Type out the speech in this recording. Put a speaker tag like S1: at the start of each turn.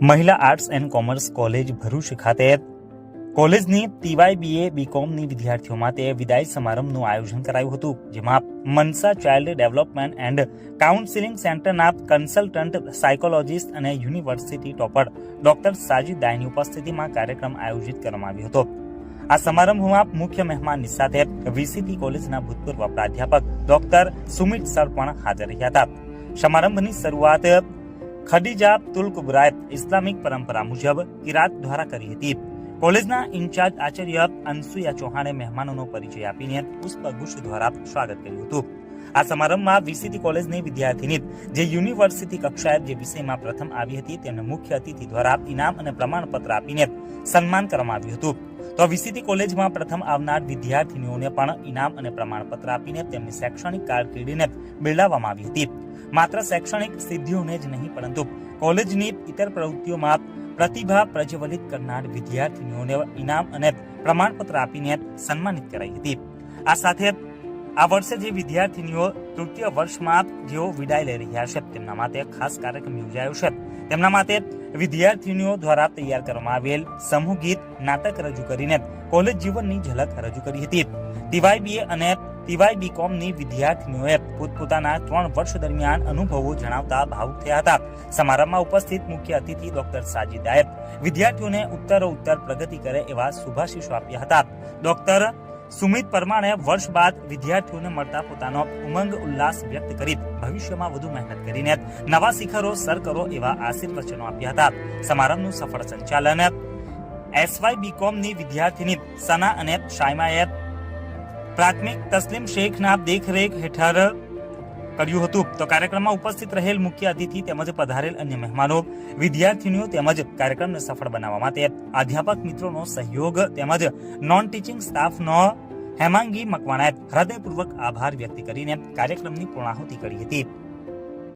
S1: મહિલા arts and commerce college Bharuch ખાતે કોલેજની ટીવાય બીએ બીકોમની વિદ્યાર્થીઓ માટે વિદાય સમારંભનું આયોજન કરાયું હતું, જેમાં Mansa child development and counselling સેન્ટરના કન્સલ્ટન્ટ, સાયકોલોજીસ્ટ અને યુનિવર્સિટી ટોપર ડોક્ટર સાજીદ દાયની ઉપસ્થિતિમાં કાર્યક્રમ આયોજિત કરવામાં આવ્યો હતો. આ સમારંભમાં મુખ્ય મહેમાનની સાથે વીસીટી કોલેજના ભૂતપૂર્વ પ્રાધ્યાપક ડોક્ટર સુમિત સર પણ હાજર રહ્યા હતા. સમારંભની શરૂઆત ખડીજા તુલ કુબરાએ ઇસ્લામિક પરંપરા મુજબ કિરાત દ્વારા કરી હતી. કોલેજના ઇન્ચાર્જ આચાર્ય અનસુયા ચૌહાણે મહેમાનોનો પરિચય આપીને પુષ્પગુચ્છ દ્વારા સ્વાગત કર્યું હતું. આ સમારંભમાં વીસીટી કોલેજની વિદ્યાર્થીની જે યુનિવર્સિટી કક્ષાએ જે વિષયમાં પ્રથમ આવી હતી તેમને મુખ્ય અતિથિ દ્વારા ઇનામ અને પ્રમાણપત્ર આપીને સન્માન કરવામાં આવ્યું હતું. તો વીસીટી કોલેજમાં પ્રથમ આવનાર વિદ્યાર્થીનીઓને પણ ઇનામ અને પ્રમાણપત્ર આપીને તેમની શૈક્ષણિક કારકિર્દીને બિરદાવવામાં આવી હતી. માત્ર શૈક્ષણિક સિદ્ધિઓને જ નહીં, પરંતુ કોલેજની ઇતર પ્રવૃત્તિઓમાં પ્રતિભા પ્રજ્વલિત કરનાર વિદ્યાર્થીનીઓને ઇનામ અને પ્રમાણપત્ર આપીને સન્માનિત કરાઈ હતી. આ સાથે આ વર્ષે જે વિદ્યાર્થીનીઓ તૃતીય વર્ષમાં જેઓ વિદાય લઈ રહ્યા છે, તેમના માટે ખાસ કાર્યક્રમ યોજાયો છે. તેમના માટે વિદ્યાર્થીનીઓ દ્વારા તૈયાર કરવામાં આવેલ સમૂહ ગીત, નાટક રજૂ કરીને કોલેજ જીવનની ઝલક રજૂ કરી હતી. ટીવાયબીએ અને ટીવાય બીકોમની વિદ્યાર્થીનીઓએ પોતપોતાના ત્રણ વર્ષ દરમિયાન અનુભવો જણાવતા ભાવુક થયા હતા. સમારંભમાં ઉપસ્થિત મુખ્ય અતિથિ ડોક્ટર સાજીદાએ વિદ્યાર્થીઓને ઉત્તરો ઉત્તર પ્રગતિ કરે એવા શુભાશીષો આપ્યા હતા. ડોક્ટર સુમિત પરમાણે વર્ષ બાદ વિદ્યાર્થીઓને મળતા પોતાનો ઉમંગ ઉલ્લાસ વ્યક્ત કરી ભવિષ્યમાં વધુ મહેનત કરીને નવા શિખરો સર કરો એવા આશીર્વચનો આપ્યા હતા. સમારંભનું સફળ સંચાલન એસવાય બીકોમની વિદ્યાર્થીની સના અને શાયમાએ પ્રાથમિક તસ્લીમ શેખના દેખરેખ હેઠળ કર્યું હતું. તો કાર્યક્રમમાં ઉપસ્થિત રહેલ મુખ્ય અતિથિ તેમજ પધારેલ અન્ય મહેમાનો, વિદ્યાર્થીનીઓ તેમજ કાર્યક્રમને સફળ બનાવવા માટે અધ્યાપક મિત્રોનો સહયોગ તેમજ નોન ટીચિંગ સ્ટાફનો હેમાંગી મકવાણાએ હૃદયપૂર્વક આભાર વ્યક્ત કરીને કાર્યક્રમની પૂર્ણાહુતિ કરી હતી.